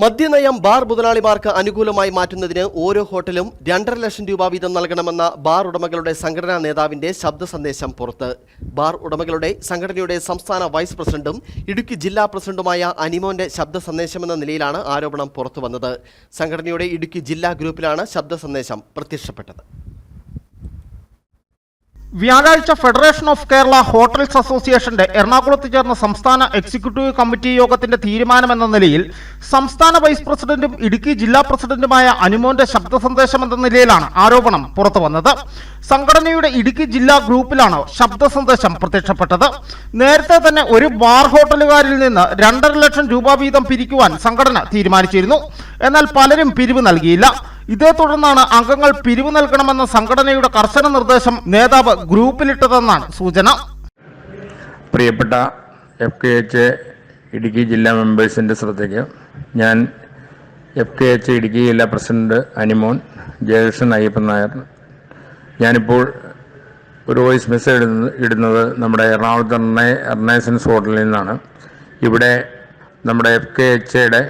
മദ്യനയം bar മുതലാളിമാർക്ക് അനുകൂലമായി മാറ്റുന്നതിന് ഓരോ ഹോട്ടലും രണ്ടര ലക്ഷം രൂപ വീതം നൽകണമെന്ന ബാർ ഉടമകളുടെ സംഘടനാ നേതാവിന്റെ ശബ്ദ സന്ദേശം പുറത്ത്. ബാർ ഉടമകളുടെ സംഘടനയുടെ സംസ്ഥാന വൈസ് പ്രസിഡന്റും ഇടുക്കി ജില്ലാ പ്രസിഡന്റുമായ അനിമോന്റെ ശബ്ദ സന്ദേശമെന്ന നിലയിലാണ് ആരോപണം പുറത്തുവന്നത്. സംഘടനയുടെ ഇടുക്കി ജില്ലാ ഗ്രൂപ്പിലാണ് ശബ്ദ സന്ദേശം പ്രത്യക്ഷപ്പെട്ടത്. വ്യാഴാഴ്ച ഫെഡറേഷൻ ഓഫ് കേരള ഹോട്ടൽസ് അസോസിയേഷന്റെ എറണാകുളത്ത് ചേർന്ന സംസ്ഥാന എക്സിക്യൂട്ടീവ് കമ്മിറ്റി യോഗത്തിന്റെ തീരുമാനമെന്ന നിലയിൽ സംസ്ഥാന വൈസ് പ്രസിഡന്റും ഇടുക്കി ജില്ലാ പ്രസിഡന്റുമായ അനുമോന്റെ ശബ്ദ സന്ദേശം എന്ന നിലയിലാണ് ആരോപണം പുറത്തു വന്നത് സംഘടനയുടെ ഇടുക്കി ജില്ലാ ഗ്രൂപ്പിലാണ് ശബ്ദ സന്ദേശം പ്രത്യക്ഷപ്പെട്ടത്. നേരത്തെ തന്നെ ഒരു ബാർ ഹോട്ടലുകാരിൽ നിന്ന് രണ്ടര ലക്ഷം രൂപ വീതം പിരിക്കുവാൻ സംഘടന തീരുമാനിച്ചിരുന്നു. എന്നാൽ പലരും പിരിവ് നൽകിയില്ല. ഇതേ തുടർന്നാണ് അംഗങ്ങൾ പിരിവ് നൽകണമെന്ന സംഘടനയുടെ കർശന നിർദ്ദേശം നേതാവ് ഗ്രൂപ്പിലിട്ടതെന്നാണ് സൂചന. പ്രിയപ്പെട്ട എഫ് കെ എച്ച് ഇടുക്കി ജില്ലാ മെമ്പേഴ്സിന്റെ ശ്രദ്ധയ്ക്ക് ഞാൻ എഫ് കെ എച്ച് ഇടുക്കി ജില്ലാ പ്രസിഡന്റ് അനിമോൻ ജയകൃഷ്ണൻ അയ്യപ്പൻ നായർ. ഞാനിപ്പോൾ ഒരു വോയിസ് മെസ്സേജ് ഇടുന്നത് നമ്മുടെ എറണാകുളത്ത് എറണേ എറണേസൻസ് ഹോട്ടലിൽ നിന്നാണ്. ഇവിടെ നമ്മുടെ എഫ് കെ എച്ചയുടെ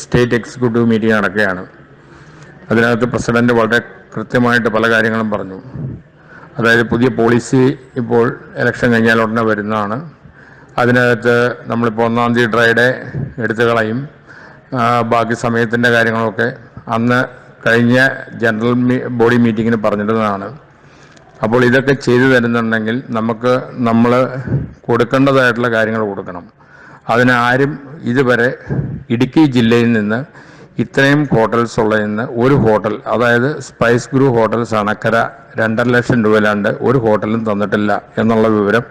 സ്റ്റേറ്റ് എക്സിക്യൂട്ടീവ് മീറ്റിംഗ് നടക്കുകയാണ്. അതിനകത്ത് പ്രസിഡന്റ് വളരെ കൃത്യമായിട്ട് പല കാര്യങ്ങളും പറഞ്ഞു. അതായത് പുതിയ പോളിസി ഇപ്പോൾ ഇലക്ഷൻ കഴിഞ്ഞാൽ ഉടനെ വരുന്നതാണ്. അതിനകത്ത് നമ്മളിപ്പോൾ ഒന്നാം തീയതി ഡ്രൈഡേ എടുത്തു കളയും. ബാക്കി സമയത്തിന്റെ കാര്യങ്ങളൊക്കെ അന്ന് കഴിഞ്ഞ ജനറൽ ബോഡി മീറ്റിങ്ങിന് പറഞ്ഞിരുന്നതാണ്. അപ്പോൾ ഇതൊക്കെ ചെയ്തു തരുന്നുണ്ടെങ്കിൽ നമുക്ക് നമ്മൾ കൊടുക്കേണ്ടതായിട്ടുള്ള കാര്യങ്ങൾ കൊടുക്കണം. അതിന് ആരും ഇതുവരെ ഇടുക്കി ജില്ലയിൽ നിന്ന് ഇത്രയും ഹോട്ടൽസ് ഉള്ളതെന്ന് ഒരു ഹോട്ടൽ അതായത് സ്പൈസ് ഗ്രൂ ഹോട്ടൽസ് അണക്കര രണ്ടര ലക്ഷം രൂപയിലാണ്ട് ഒരു ഹോട്ടലും തന്നിട്ടില്ല എന്നുള്ള വിവരം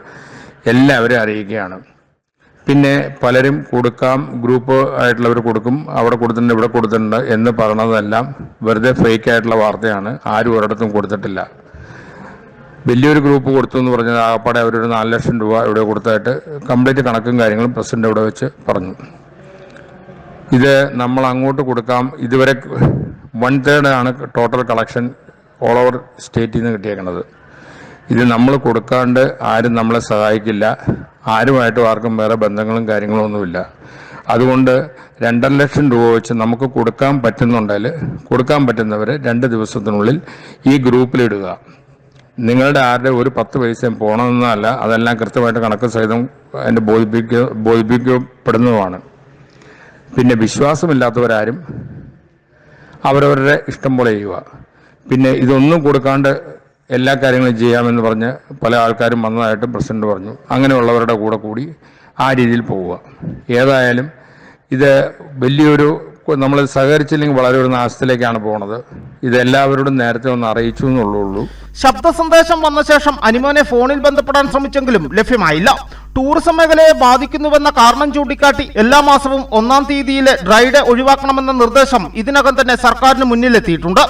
എല്ലാവരും അറിയിക്കുകയാണ്. പിന്നെ പലരും കൊടുക്കാം ഗ്രൂപ്പ് ആയിട്ടുള്ളവർ കൊടുക്കും അവിടെ കൊടുത്തിട്ടുണ്ട് ഇവിടെ കൊടുത്തിട്ടുണ്ട് എന്ന് പറഞ്ഞതെല്ലാം വെറുതെ ഫേക്ക് ആയിട്ടുള്ള വാർത്തയാണ് ആരും ഒരിടത്തും കൊടുത്തിട്ടില്ല. വലിയൊരു ഗ്രൂപ്പ് കൊടുത്തു എന്ന് പറഞ്ഞത് ആകപ്പാടെ അവരൊരു നാല് ലക്ഷം രൂപ ഇവിടെ കൊടുത്തായിട്ട് കംപ്ലീറ്റ് കണക്കും കാര്യങ്ങളും പ്രസിഡന്റ് ഇവിടെ വെച്ച് പറഞ്ഞു. ഇത് നമ്മൾ അങ്ങോട്ട് കൊടുക്കാം. ഇതുവരെ വൺ തേർഡ് ആണ് ടോട്ടൽ കളക്ഷൻ ഓൾ ഓവർ സ്റ്റേറ്റിൽ നിന്ന് കിട്ടിയേക്കുന്നത് ഇത് നമ്മൾ കൊടുക്കാണ്ട് ആരും നമ്മളെ സഹായിക്കില്ല. ആരുമായിട്ടും ആർക്കും വേറെ ബന്ധങ്ങളും കാര്യങ്ങളും ഒന്നുമില്ല. അതുകൊണ്ട് രണ്ടര ലക്ഷം രൂപ വെച്ച് നമുക്ക് കൊടുക്കാൻ പറ്റുന്നുണ്ടെങ്കിൽ കൊടുക്കാൻ പറ്റുന്നവരെ രണ്ട് ദിവസത്തിനുള്ളിൽ ഈ ഗ്രൂപ്പിലിടുക നിങ്ങളുടെ ആരുടെ ഒരു പത്ത് പൈസയും പോകണമെന്നല്ല അതെല്ലാം കൃത്യമായിട്ട് കണക്ക് സഹിതം അതിന്റെ ബോധിപ്പിക്ക ബോധിപ്പിക്കപ്പെടുന്നതുമാണ്. പിന്നെ വിശ്വാസമില്ലാത്തവരാരും അവരവരുടെ ഇഷ്ടം പോലെ ചെയ്യുക. പിന്നെ ഇതൊന്നും കൊടുക്കാണ്ട് എല്ലാ കാര്യങ്ങളും ചെയ്യാമെന്ന് പറഞ്ഞ് പല ആൾക്കാരും വന്നതായിട്ട് പ്രസിഡന്റ് പറഞ്ഞു. അങ്ങനെയുള്ളവരുടെ കൂടെ കൂടി ആ രീതിയിൽ പോവുക. ഏതായാലും ഇത് വലിയൊരു നമ്മൾ സഹകരിച്ചില്ലെങ്കിൽ വളരെ ഒരു നാശത്തിലേക്കാണ് പോണത്. ഇത് എല്ലാവരോടും നേരത്തെ ഒന്ന് അറിയിച്ചു എന്നുള്ളൂ ശബ്ദ സന്ദേശം വന്ന ശേഷം അനിമോനെ ഫോണിൽ ബന്ധപ്പെടാൻ ശ്രമിച്ചെങ്കിലും ലഭ്യമായില്ല. ടൂറിസം മേഖലയെ ബാധിക്കുന്നുവെന്ന കാരണം ചൂണ്ടിക്കാട്ടി എല്ലാ മാസവും ഒന്നാം തീയതിയിലെ ഡ്രൈഡേ ഒഴിവാക്കണമെന്ന നിർദ്ദേശം ഇതിനകം തന്നെ സർക്കാരിന് മുന്നിലെത്തിയിട്ടുണ്ട്.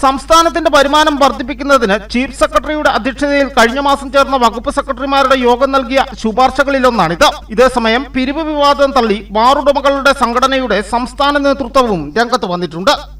സംസ്ഥാനത്തിന്റെ വരുമാനം വർദ്ധിപ്പിക്കുന്നതിന് ചീഫ് സെക്രട്ടറിയുടെ അധ്യക്ഷതയിൽ കഴിഞ്ഞ മാസം ചേർന്ന വകുപ്പ് സെക്രട്ടറിമാരുടെ യോഗം നൽകിയ ശുപാർശകളിലൊന്നാണിത്. ഇതേസമയം പിരിവ് വിവാദം തള്ളി ബാറുടമകളുടെ സംഘടനയുടെ സംസ്ഥാന നേതൃത്വവും രംഗത്ത് വന്നിട്ടുണ്ട്.